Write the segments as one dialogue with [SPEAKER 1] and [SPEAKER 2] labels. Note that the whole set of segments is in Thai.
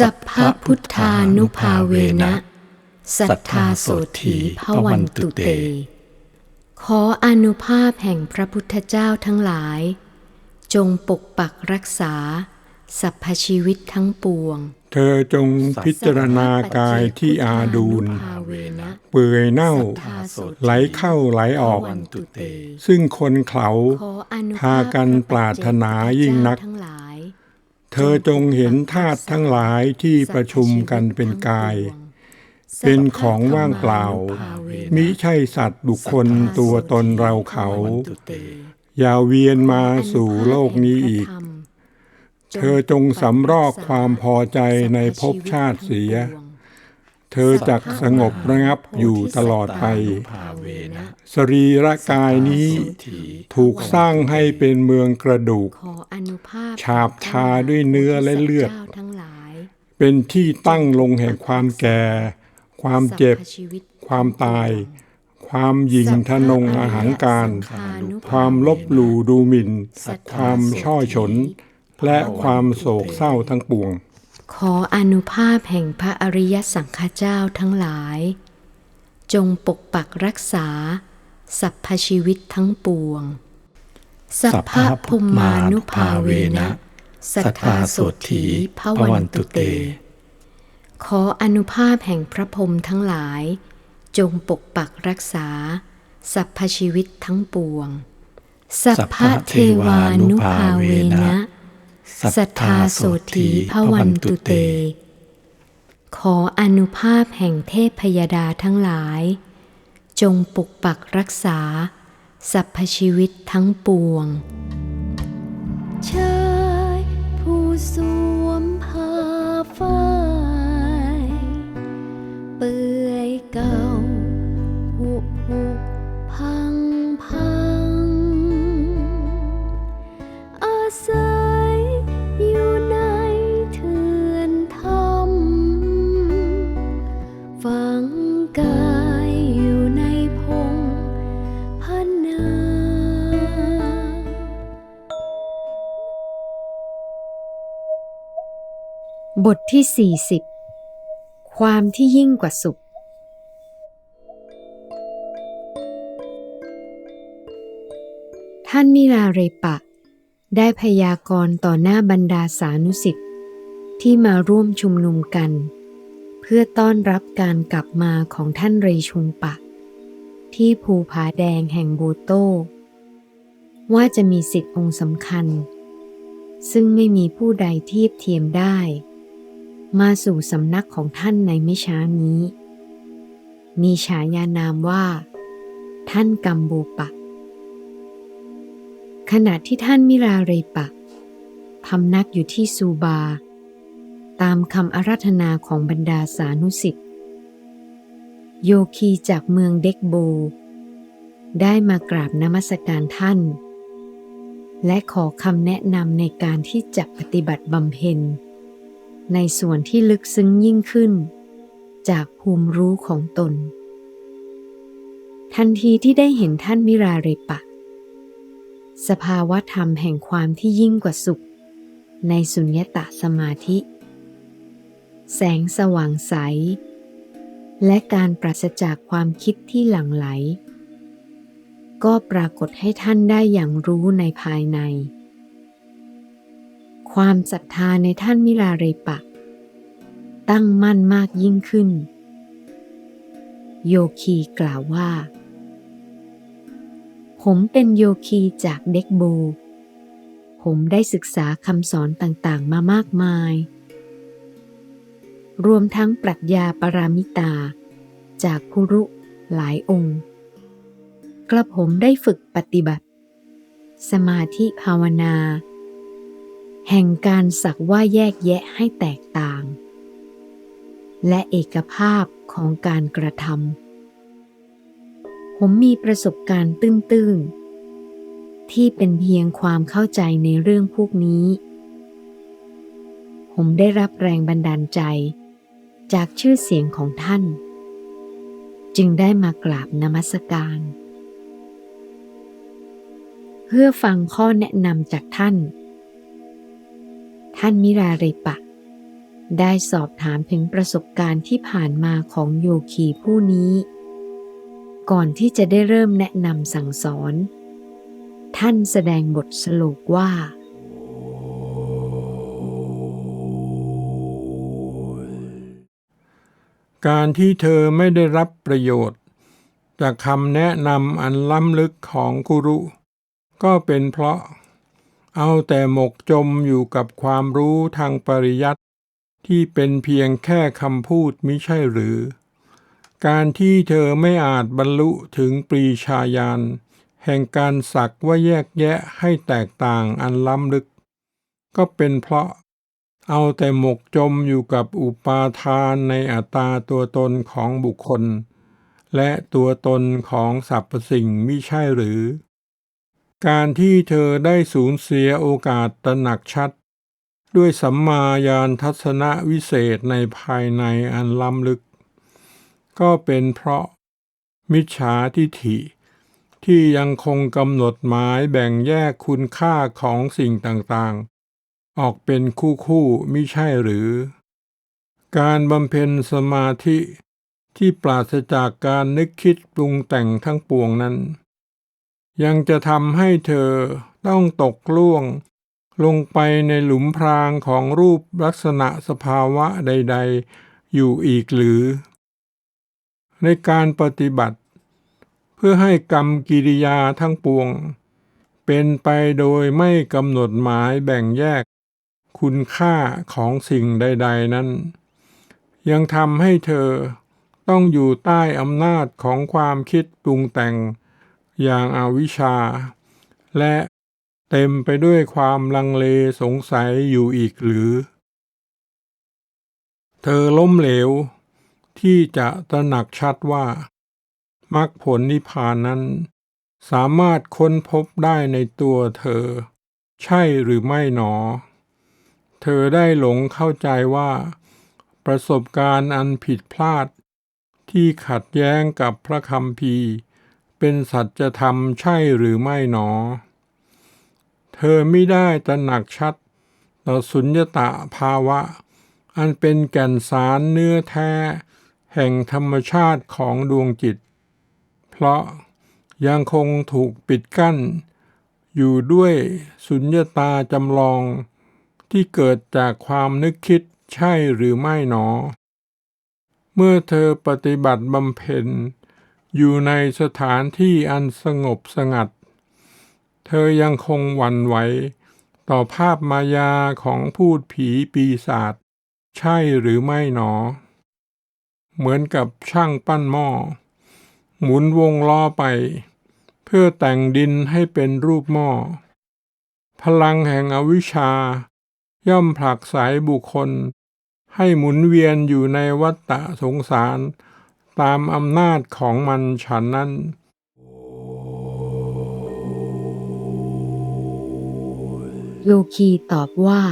[SPEAKER 1] สัพพพุทธานุภาเวนะ สัทธาโสถีพวันตุเต ขออนุภาพแห่งพระพุทธเจ้าทั้งหลาย จงปกปักรักษาสรรพชีวิตทั้งปวง
[SPEAKER 2] เธอจงพิจารณากายที่อาดูลเปื่อยเน่า ไหลเข้าไหลออก ซึ่งคนเขา
[SPEAKER 1] ขออนุ
[SPEAKER 2] พากันปรารถนายิ่งนัก
[SPEAKER 1] ทั้งหลาย
[SPEAKER 2] เธอจงเห็นธาตุทั้งหลายที่ประชุมกันเป็นกาย เป็นของว่างเปล่า มิใช่สัตว์บุคคลตัวตนเราเขา อย่าเวียนมาสู่โลกนี้อีก เธอจงสำรอกความพอใจในภพชาติเสีย เธอจักสงบระงับอยู่ตลอดไป สรีระกายนี้ถูกสร้างให้เป็นเมืองกระดูก ฉาบทาด้วยเนื้อและเลือด เป็นที่ตั้งลงแห่งความแก่ ความเจ็บ ความตาย ความหยิ่งทะนงอาหังการ ความลบหลู่ดูหมิ่น ความช่อฉน และความโศกเศร้าทั้งปวง
[SPEAKER 1] ขออนุภาพแห่งพระอริยสังฆเจ้าทั้งหลาย จงปกปักรักษาสรรพชีวิตทั้งปวง สัพพะพุมานุภาเวนะ สัทธาโสถีพวันตุเต ขออนุภาพแห่งพระพรมทั้งหลาย จงปกปักรักษาสรรพชีวิตทั้งปวง สัพพะเทวานุภาเวนะ สัทธาโสถีพวันตุเต ขออนุภาพแห่งเทพพยดาทั้งหลาย จงปกปักรักษาสรรพชีวิตทั้งปวง ชายผู้สวมผ้าฝ้ายเปื่อยเก่าผุผุ บทที่ 40 ความที่ยิ่งกว่าสุข ท่านมิราเรปะ ได้พยากรณ์ต่อหน้าบรรดาสานุสิทธิ์ที่มาร่วมชุมนุมกัน เพื่อต้อนรับการกลับมาของท่านเรชุงปะ ที่ภูผาแดงแห่งบูโต ว่าจะมีสิทธิ์องค์สำคัญ ซึ่งไม่มีผู้ใดเทียบเทียมได้ มาสู่สำนักของท่านในไม่ช้านี้ มีฉายานามว่า ท่านกัมบูปะ ขณะที่ท่านมิราเรปะพำนักอยู่ที่ซูบา ตามคำอาราธนาของบรรดาสานุสิทธิ์โยคีจากเมืองเด็กโบ ได้มากราบนมัสการท่าน และขอคำแนะนำในการที่จะปฏิบัติบำเพ็ญ ในส่วนที่ลึกซึ้งยิ่งขึ้น จากภูมิรู้ของตน ทันทีที่ได้เห็นท่านมิราเรปะ สภาวะธรรมแห่งความที่ยิ่งกว่าสุข ในสุญญตาสมาธิ แสงสว่างใส และการปราศจากความคิดที่หลั่งไหล ก็ปรากฏให้ท่านได้อย่างรู้ในภายใน ความศรัทธาในท่านมิลาเรปะ ตั้งมั่นมากยิ่งขึ้น โยคีกล่าวว่า ผมเป็นโยคีจากเด็กโบ ผมได้ศึกษาคำสอนต่างๆ มามากมาย รวมทั้งปรัชญาปรามิตา จากคุรุหลายองค์ กระผมได้ฝึกปฏิบัติ สมาธิภาวนา แห่งการสักว่าแยกแยะให้แตกต่าง และเอกภาพของการกระทำผมมีประสบการณ์ตื้นๆ ที่เป็นเพียงความเข้าใจในเรื่องพวกนี้ ผมได้รับแรงบันดาลใจจากชื่อเสียงของท่าน จึงได้มากราบนมัสการ เพื่อฟังข้อแนะนำจากท่าน ท่านมิราเรปะ ได้สอบถามถึงประสบการณ์ที่ผ่านมาของโยคีผู้นี้ ก่อนที่จะได้เริ่มแนะนำสั่งสอน ท่านแสดงบทสโลกว่า
[SPEAKER 2] การที่เธอไม่ได้รับประโยชน์ จากคำแนะนำอันล้ำลึกของกุรุ ก็เป็นเพราะ เอาแต่หมกจมอยู่กับความรู้ทางปริยัติที่เป็นเพียงแค่คำพูดมิใช่หรือ การที่เธอไม่อาจบรรลุถึงปรีชาญาณแห่งการสักว่าแยกแยะให้แตกต่างอันล้ำลึก ก็เป็นเพราะเอาแต่หมกจมอยู่กับอุปาทานในอัตตาตัวตนของบุคคล และตัวตนของสรรพสิ่งมิใช่หรือ การที่เธอได้สูญเสียโอกาสตระหนักชัด ด้วยสัมมาญาณทัศนวิเศษในภายในอันล้ำลึก ก็เป็นเพราะมิจฉาทิฐิ ที่ยังคงกำหนดหมายแบ่งแยกคุณค่าของสิ่งต่างๆ ออกเป็นคู่คู่ๆมิใช่หรือ การบำเพ็ญสมาธิที่ปราศจากการนึกคิดปรุงแต่งทั้งปวงนั้น ยังจะทำให้เธอต้องตกล่วง ลงไปในหลุมพรางของรูปลักษณะสภาวะใด ๆ อยู่อีกหรือ ในการปฏิบัติ เพื่อให้กรรมกิริยาทั้งปวง เป็นไปโดยไม่กำหนดหมายแบ่งแยกคุณค่าของสิ่งใด ๆ นั้น ยังทำให้เธอต้องอยู่ใต้อำนาจของความคิดปรุงแต่ง อย่างอาวิชชา และเต็มไปด้วยความลังเลสงสัยอยู่อีกหรือ เธอล้มเหลว ที่จะตระหนักชัดว่ามรรคผลนิพพานนั้น สามารถค้นพบได้ในตัวเธอ ใช่หรือไม่หนอ เธอได้หลงเข้าใจว่า ประสบการณ์อันผิดพลาด ที่ขัดแย้งกับพระคำพี เป็นสัจธรรมใช่หรือไม่หนอ เธอไม่ได้ตระหนักชัด ต่อสุญญตาภาวะ อันเป็นแก่นสารเนื้อแท้ แห่งธรรมชาติของดวงจิต เพราะยังคงถูกปิดกั้น อยู่ด้วยสุญญตาจำลอง ที่เกิดจากความนึกคิดใช่หรือไม่หนอ เมื่อเธอปฏิบัติบำเพ็ญ อยู่ในสถานที่อันสงบสงัด เธอยังคงหวั่นไหวต่อภาพมายาของพูดผีปีศาจใช่หรือไม่หนอ เหมือนกับช่างปั้นหม้อ หมุนวงล้อไป เพื่อแต่งดินให้เป็นรูปหม้อ พลังแห่งอวิชชา ย่อมผลักไสบุคคล ให้หมุนเวียนอยู่ในวัฏฏะสงสาร ตามอำนาจของมันฉันนั้น
[SPEAKER 1] โยคีตอบว่า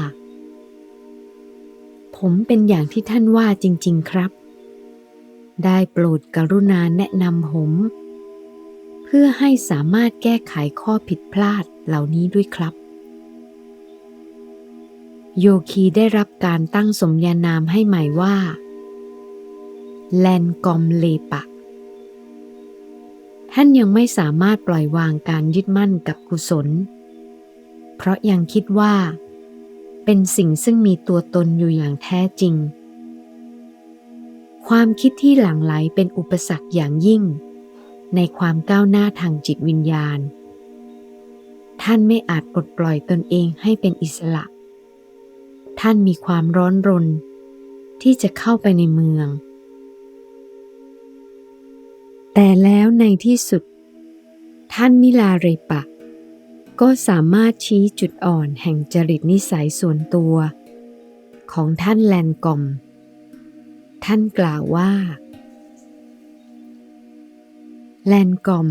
[SPEAKER 1] ผมเป็นอย่างที่ท่านว่าจริง ๆครับ ได้โปรดกรุณาแนะนำผม เพื่อให้สามารถแก้ไขข้อผิดพลาดเหล่านี้ด้วยครับ โยคีได้รับการตั้งสมญานามให้ใหม่ว่า แลนกอมเลปะ ท่านยังไม่สามารถปล่อยวางการยึดมั่นกับกุศล เพราะยังคิดว่า เป็นสิ่งซึ่งมีตัวตนอยู่อย่างแท้จริง ความคิดที่หลั่งไหลเป็นอุปสรรคอย่างยิ่ง ในความก้าวหน้าทางจิตวิญญาณ ท่านไม่อาจปลดปล่อยตนเองให้เป็นอิสระ ท่านมีความร้อนรน ที่จะเข้าไปในเมือง แต่แล้วในที่สุด ท่านมิลาเรปะ ก็สามารถชี้จุดอ่อนแห่งจริตนิสัยส่วนตัว ของท่านแลนกอม ท่านกล่าวว่า แลนกอม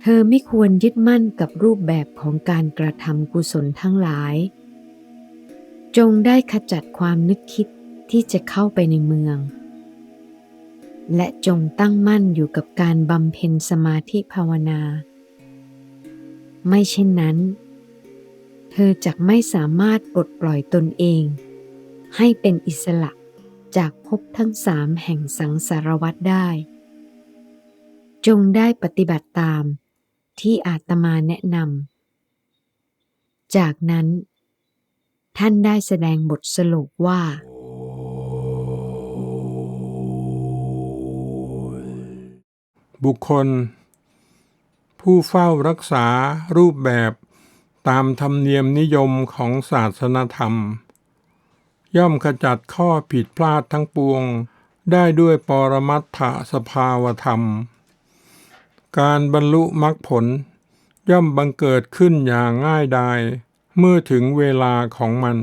[SPEAKER 1] เธอไม่ควรยึดมั่นกับรูปแบบของการกระทำกุศลทั้งหลาย จงได้ขจัดความนึกคิดที่จะเข้าไปในเมือง และจงตั้งมั่นอยู่กับการบำเพ็ญสมาธิภาวนา ไม่เช่นนั้น เธอจะไม่สามารถปลดปล่อยตนเอง ให้เป็นอิสระจากภพทั้งสามแห่งสังสารวัฏได้ จงได้ปฏิบัติตามที่อาตมาแนะนำ จากนั้น ท่านได้แสดงบทสรุปว่า
[SPEAKER 2] บุคคล ผู้เฝ้ารักษารูปแบบตามธรรมเนียมนิยมของศาสนธรรม ย่อมขจัดข้อผิดพลาดทั้งปวง ได้ด้วยปรมัตถสภาวธรรม การบรรลุมรรคผล ย่อมบังเกิดขึ้นอย่างง่ายดายเมื่อถึงเวลาของมัน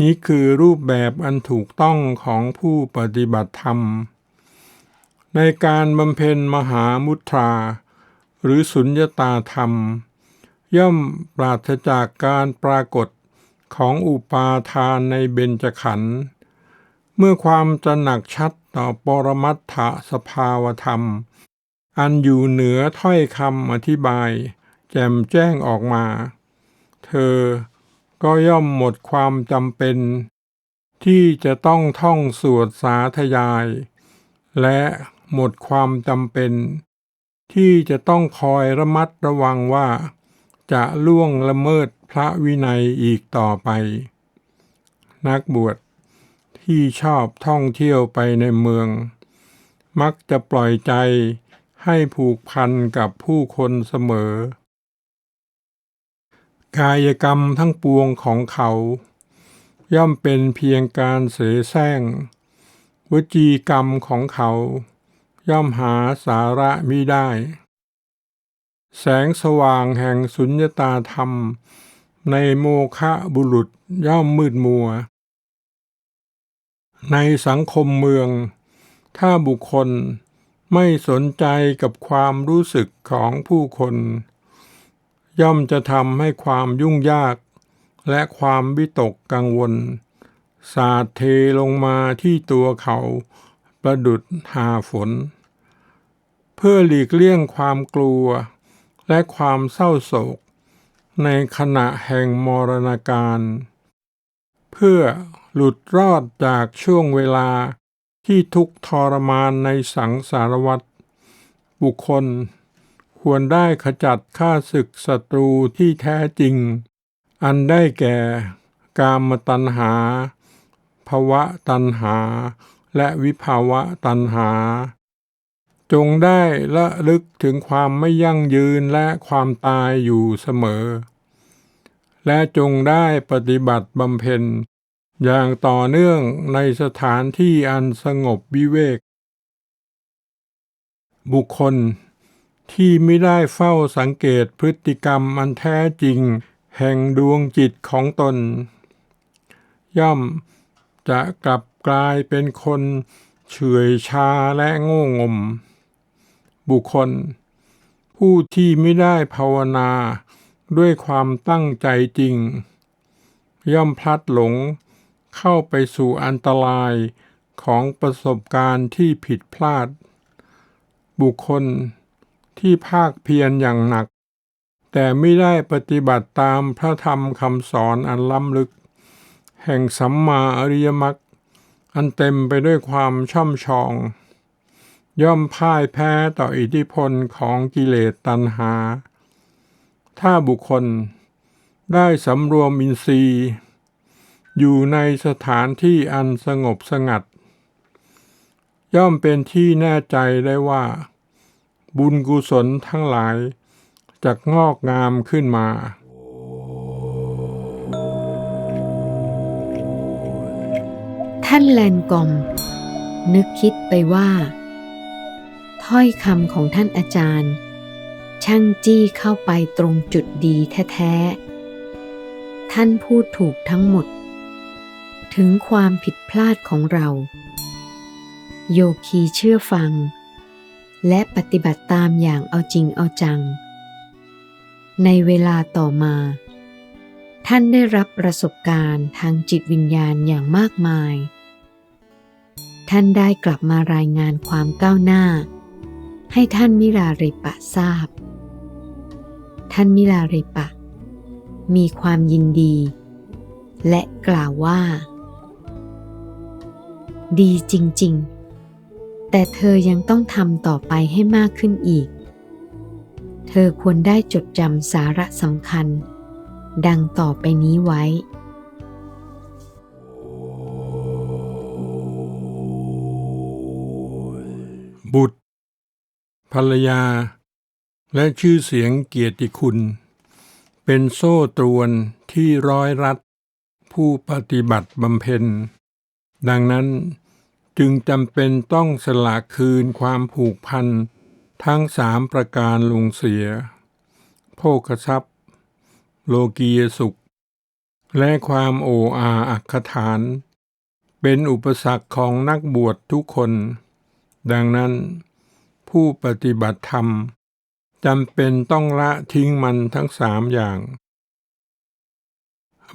[SPEAKER 2] นี้คือรูปแบบอันถูกต้องของผู้ปฏิบัติธรรม ในการบำเพ็ญมหามุทรา หรือสุญญตาธรรม ย่อมปราศจากการปรากฏของอุปาทานในเบญจขันธ์เมื่อความตระหนักชัดต่อปรมัตถสภาวธรรม อันอยู่เหนือถ้อยคำอธิบาย แจ่มแจ้งออกมา เธอก็ย่อมหมดความจำเป็น ที่จะต้องท่องสวดสาธยาย และ หมดความจำเป็น ที่จะต้องคอยระมัดระวังว่า จะล่วงละเมิดพระวินัยอีกต่อไป นักบวชที่ชอบท่องเที่ยวไปในเมือง มักจะปล่อยใจให้ผูกพันกับผู้คนเสมอ กายกรรมทั้งปวงของเขา ย่อมเป็นเพียงการเสแสร้งวจีกรรมของเขา ย่อมหาสาระมิได้ แสงสว่างแห่งสุญญตาธรรม ในโมคะบุรุษย่อมมืดมัว ในสังคมเมือง ถ้าบุคคลไม่สนใจกับความรู้สึกของผู้คน ย่อมจะทำให้ความยุ่งยาก และความวิตกกังวล สาดเทลงมาที่ตัวเขาประดุดหาฝน เพื่อหลีกเลี่ยงความกลัว และความเศร้าโศก ในขณะแห่งมรณการ เพื่อหลุดรอดจากช่วงเวลาที่ทุกทรมานในสังสารวัฏบุคคล ควรได้ขจัดข้าศึกศัตรูที่แท้จริง อันได้แก่กามตัณหาภวะตัณหา และวิภาวะตัณหา จงได้ละลึกถึงความไม่ยั่งยืนและความตายอยู่เสมอ และจงได้ปฏิบัติบำเพ็ญ อย่างต่อเนื่องในสถานที่อันสงบวิเวก บุคคลที่ไม่ได้เฝ้าสังเกตพฤติกรรมอันแท้จริง แห่งดวงจิตของตน ย่อมจะกลับกลายเป็นคนเฉื่อยชาและโง่งม บุคคล ผู้ที่ไม่ได้ภาวนาด้วยความตั้งใจจริง ย่อมพลัดหลงเข้าไปสู่อันตรายของประสบการณ์ที่ผิดพลาด บุคคลที่ภาคเพียรอย่างหนัก แต่ไม่ได้ปฏิบัติตามพระธรรมคำสอนอันล้ำลึก แห่งสัมมาอริยมรรคอันเต็มไปด้วยความช่ำชอง ย่อมพ่ายแพ้ต่ออิทธิพลของกิเลสตัณหา ถ้าบุคคลได้สำรวมอินทรีย์ อยู่ในสถานที่อันสงบสงัด ย่อมเป็นที่แน่ใจได้ว่า บุญกุศลทั้งหลายจะงอกงามขึ้นมา
[SPEAKER 1] ท่านแลนกอม นึกคิดไปว่า ถ้อยคำของท่านอาจารย์ ช่างจี้เข้าไปตรงจุดดีแท้ๆ ท่านพูดถูกทั้งหมด ถึงความผิดพลาดของเรา โยคีเชื่อฟัง และปฏิบัติตามอย่างเอาจริงเอาจัง ในเวลาต่อมา ท่านได้รับประสบการณ์ทางจิตวิญญาณอย่างมากมายท่านได้กลับมารายงานความก้าวหน้า ให้ท่านมิลาเรปะทราบ ท่านมิลาเรปะ มีความยินดี และกล่าวว่า ดีจริง ๆ แต่เธอยังต้องทำต่อไปให้มากขึ้นอีก เธอควรได้จดจำสาระสำคัญ ดังต่อไปนี้ไว้
[SPEAKER 2] บุตร ภรรยา และชื่อเสียงเกียรติคุณ เป็นโซ่ตรวนที่ร้อยรัดผู้ปฏิบัติบำเพ็ญ ดังนั้นจึงจำเป็นต้องสละคืนความผูกพัน ทั้งสามประการลงเสีย โภคทรัพย์ โลกียสุข และความโออาอักขฐาน เป็นอุปสรรคของนักบวชทุกคน ดังนั้น ผู้ปฏิบัติธรรมจำเป็นต้องละทิ้งมันทั้งสามอย่าง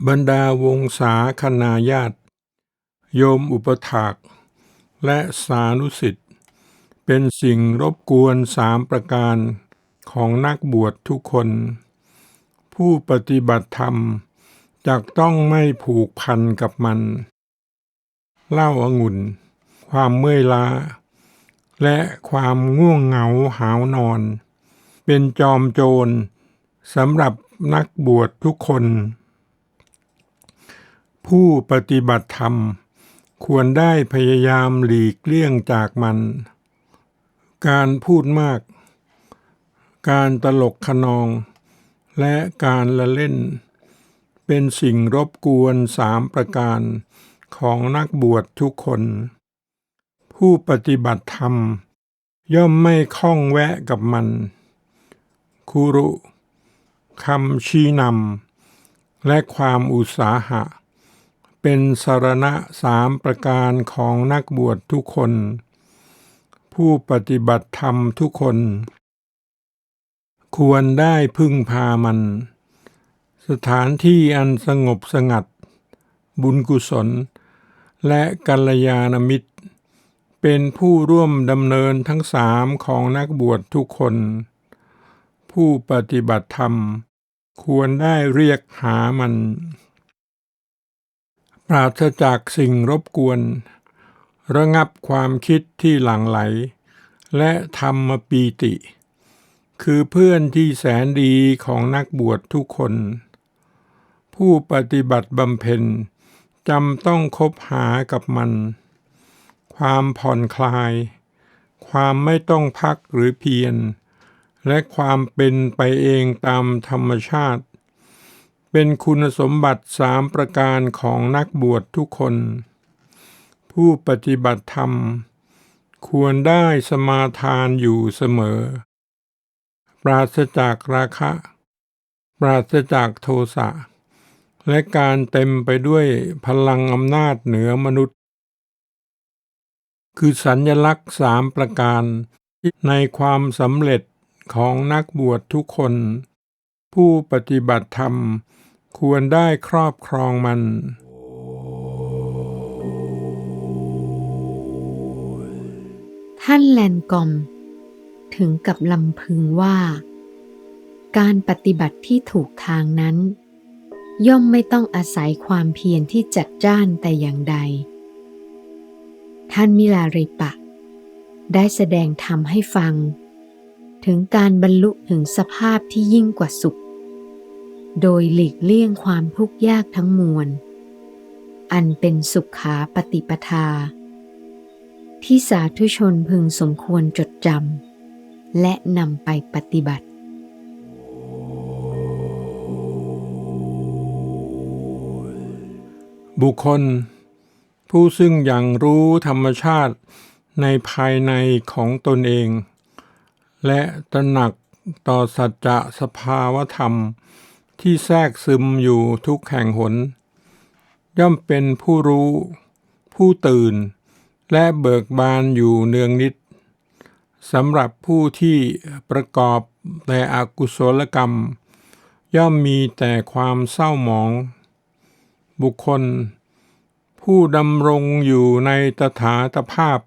[SPEAKER 2] บรรดาวงศาคณาญาติ โยมอุปถาก และสานุสิทธิ์เป็นสิ่งรบกวนสามประการของนักบวชทุกคน ผู้ปฏิบัติธรรมจักต้องไม่ผูกพันกับมัน เล้าอางุ่น ความเมื่อยล้า และความง่วงเหงาหาวนอน เป็นจอมโจรสำหรับนักบวชทุกคน ผู้ปฏิบัติธรรม ควรได้พยายามหลีกเลี่ยงจากมัน การพูดมาก การตลกขนอง และการละเล่น เป็นสิ่งรบกวนสามประการของนักบวชทุกคน ผู้ปฏิบัติธรรม ย่อมไม่คล้องแวะกับมัน คุรุคำชี้นำและความอุตสาหะ เป็นสารณะสามประการของนักบวชทุกคน ผู้ปฏิบัติธรรมทุกคน ควรได้พึ่งพามัน สถานที่อันสงบสงัด บุญกุศล และกัลยาณมิตร เป็นผู้ร่วมดำเนินทั้งสามของนักบวชทุกคน ผู้ปฏิบัติธรรม ควรได้เรียกหามัน ปราศจากสิ่งรบกวน ระงับความคิดที่หลั่งไหล และธรรมปีติ คือเพื่อนที่แสนดีของนักบวชทุกคน ผู้ปฏิบัติบำเพ็ญจำต้องคบหากับมัน ความผ่อนคลาย ความไม่ต้องพักหรือเพียร และความเป็นไปเองตามธรรมชาติ เป็นคุณสมบัติสามประการของนักบวชทุกคน ผู้ปฏิบัติธรรม ควรได้สมาทานอยู่เสมอ ปราศจากราคะ ปราศจากโทสะและการเต็มไปด้วยพลังอำนาจเหนือมนุษย์ คือสัญญลักษณ์สามประการ ในความสำเร็จของนักบวชทุกคน ผู้ปฏิบัติธรรมควรได้ครอบครองมัน
[SPEAKER 1] ท่านแลนกอม ถึงกับลำพึงว่า การปฏิบัติที่ถูกทางนั้น ย่อมไม่ต้องอาศัยความเพียรที่จัดจ้านแต่อย่างใด ท่านมิลาริปะ ได้แสดงธรรมให้ฟัง ถึงการบรรลุถึงสภาพที่ยิ่งกว่าสุข โดยหลีกเลี่ยงความทุกข์ยากทั้งมวล อันเป็นสุขขาปฏิปทา ที่สาธุชนพึงสมควรจดจำและนำไปปฏิบัติ
[SPEAKER 2] บุคคล ผู้ซึ่งยังรู้ธรรมชาติในภายในของตนเอง และตระหนักต่อสัจจะสภาวธรรมที่แทรกซึมอยู่ทุกแห่งหน ย่อมเป็นผู้รู้ ผู้ตื่น และเบิกบานอยู่เนืองนิดสำหรับผู้ที่ประกอบแต่อกุศลกรรม ย่อมมีแต่ความเศร้าหมอง บุคคล ผู้ดำรงอยู่ในตถาตภาพ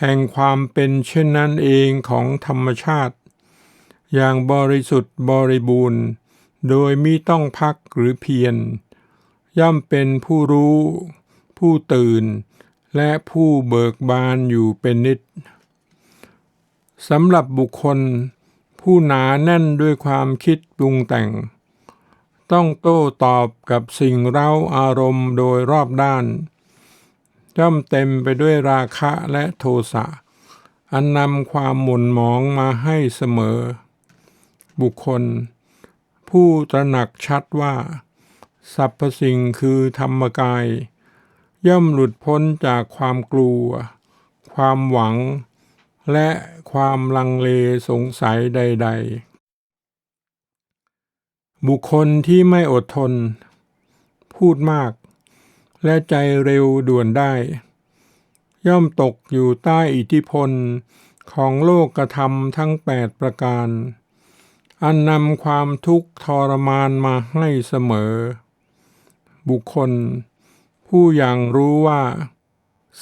[SPEAKER 2] แห่งความเป็นเช่นนั้นเองของธรรมชาติ อย่างบริสุทธิ์บริบูรณ์ โดยมิต้องพักหรือเพียร ย่อมเป็นผู้รู้ ผู้ตื่น และผู้เบิกบานอยู่เป็นนิดสำหรับบุคคล ผู้หนาแน่นด้วยความคิดปรุงแต่ง ต้องโต้ตอบกับสิ่งเร้าอารมณ์โดยรอบด้าน ย่อมเต็มไปด้วยราคะและโทสะ อันนำความหม่นหมองมาให้เสมอ บุคคล ผู้ตระหนักชัดว่า สรรพสิ่งคือธรรมกาย ย่อมหลุดพ้นจากความกลัว ความหวัง และความลังเลสงสัยใด ๆ บุคคลที่ไม่อดทน พูดมาก และใจเร็วด่วนได้ ย่อมตกอยู่ใต้อิทธิพลของโลกกระทำทั้งแปดประการ อันนำความทุกข์ทรมานมาให้เสมอ บุคคล ผู้ยังรู้ว่า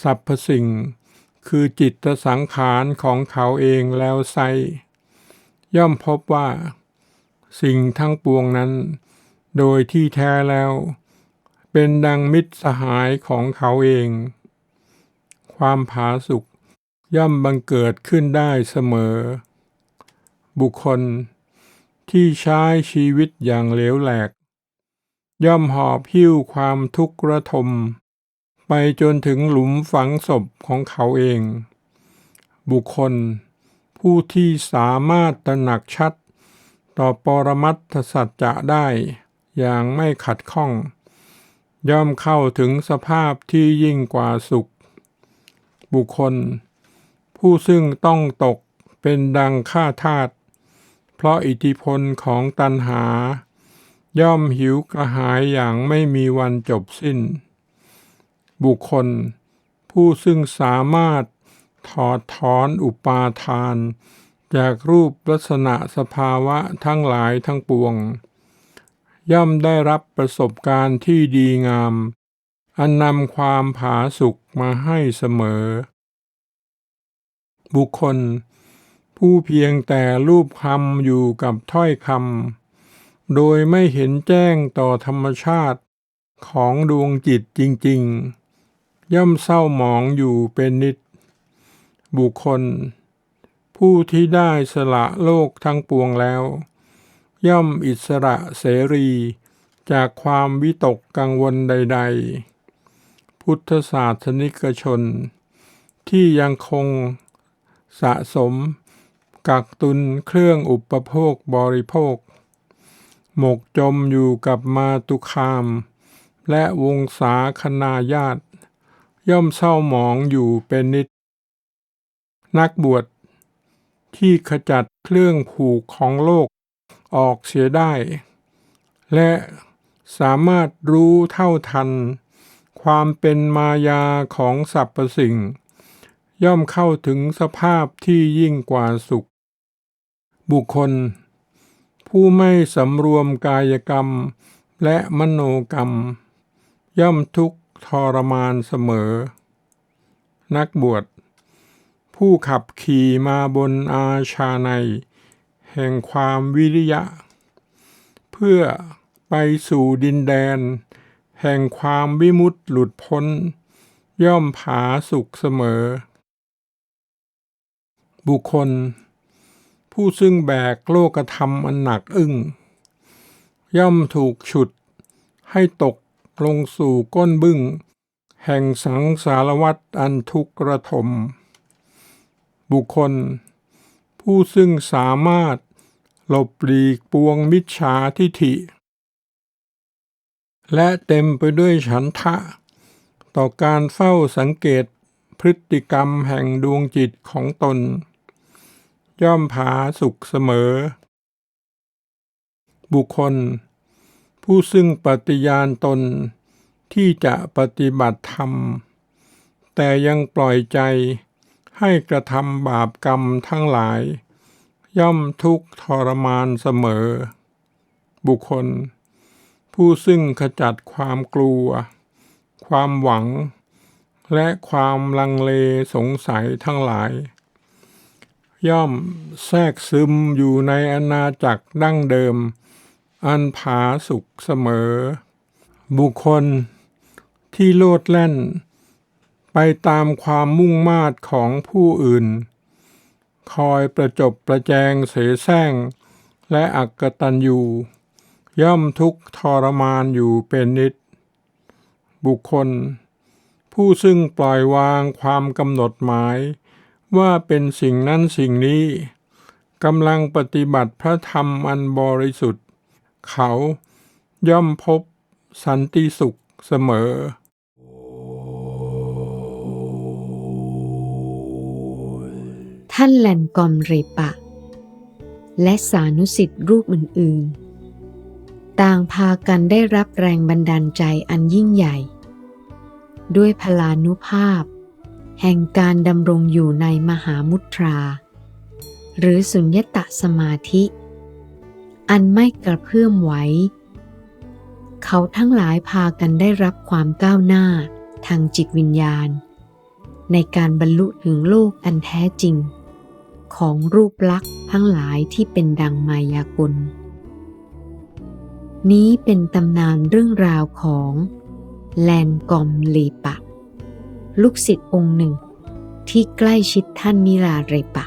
[SPEAKER 2] สรรพสิ่ง คือจิตสังขารของเขาเองแล้วไซย่อมพบว่า สิ่งทั้งปวงนั้น โดยที่แท้แล้ว เป็นดังมิตรสหายของเขาเอง ความผาสุกย่อมบังเกิดขึ้นได้เสมอ บุคคลที่ใช้ชีวิตอย่างเหลวแหลก ย่อมหอบหิ้วความทุกข์ระทม ไปจนถึงหลุมฝังศพของเขาเอง บุคคลผู้ที่สามารถตระหนักชัด ต่อปรมัตถสัจจะได้ อย่างไม่ขัดข้อง ย่อมเข้าถึงสภาพที่ยิ่งกว่าสุข บุคคล ผู้ซึ่งต้องตกเป็นดังข้าทาสเพราะอิทธิพลของตัณหา ย่อมหิวกระหายอย่างไม่มีวันจบสิ้น บุคคล ผู้ซึ่งสามารถถอดถอนอุปาทาน จากรูปลักษณะสภาวะทั้งหลายทั้งปวง ย่อมได้รับประสบการณ์ที่ดีงาม อันนำความผาสุกมาให้เสมอ บุคคล ผู้เพียงแต่รูปคำอยู่กับถ้อยคำโดยไม่เห็นแจ้งต่อธรรมชาติของดวงจิตจริง ๆ ย่อมเศร้าหมองอยู่เป็นนิด บุคคล ผู้ที่ได้สละโลกทั้งปวงแล้ว ย่อมอิสระเสรี จากความวิตกกังวลใด ๆ พุทธศาสนิกชน ที่ยังคงสะสม กักตุนเครื่องอุปโภคบริโภค หมกจมอยู่กับมาตุคาม และวงศาคณาญาติ ย่อมเศร้าหมองอยู่เป็นนิดนักบวช ที่ขจัดเครื่องผูกของโลกออกเสียได้ และสามารถรู้เท่าทัน ความเป็นมายาของสรรพสิ่ง ย่อมเข้าถึงสภาพที่ยิ่งกว่าสุข บุคคล ผู้ไม่สำรวมกายกรรมและมโนกรรม ย่อมทุกทรมานเสมอ นักบวช ผู้ขับขี่มาบนอาชาใน แห่งความวิริยะ เพื่อไปสู่ดินแดน แห่งความวิมุตติหลุดพ้น ย่อมผาสุขเสมอ บุคคล ผู้ซึ่งแบกโลกธรรมอันหนักอึ้ง ย่อมถูกฉุดให้ตกลงสู่ก้นบึ้ง แห่งสังสารวัฏอันทุกข์ระทม บุคคล ผู้ซึ่งสามารถหลบหลีกปวงมิจฉาทิฐิ และเต็มไปด้วยฉันทะ ต่อการเฝ้าสังเกตพฤติกรรมแห่งดวงจิตของตน ย่อมผาสุขเสมอ บุคคล ผู้ซึ่งปฏิญาณตนที่จะปฏิบัติธรรม แต่ยังปล่อยใจ ให้กระทำบาปกรรมทั้งหลาย ย่อมทุกทรมานเสมอ บุคคล ผู้ซึ่งขจัดความกลัว ความหวัง และความลังเลสงสัยทั้งหลาย ย่อมแทรกซึมอยู่ในอาณาจักรดั้งเดิม อันผาสุขเสมอ บุคคลที่โลดแล่น ไปตามความมุ่งมาดของผู้อื่น คอยประจบประแจงเสแสร้ง และอักตันอยู่ ย่อมทุกทรมานอยู่เป็นนิด บุคคล ผู้ซึ่งปล่อยวางความกำหนดหมาย ว่าเป็นสิ่งนั้นสิ่งนี้กำลังปฏิบัติพระธรรมอันบริสุทธิ์ เขาย่อมพบสันติสุขเสมอ
[SPEAKER 1] ท่านแลนกอมเรปะ และสานุสิทธิ์รูปอื่นๆ ต่างพากันได้รับแรงบันดาลใจอันยิ่งใหญ่ ด้วยพลานุภาพ แห่งการดำรงอยู่ในมหามุตรา หรือสุญญตสมาธิ อันไม่กระเพื่อมไหวเขาทั้งหลายพากันได้รับความก้าวหน้าทางจิตวิญญาณ ในการบรรลุถึงโลกอันแท้จริง ของรูปลักษณ์ทั้งหลายที่เป็นดังมายากล นี้เป็นตำนานเรื่องราวของแลนกอมลีปะ ลูกศิษย์องค์หนึ่งที่ใกล้ชิดท่านนิลาเรปะ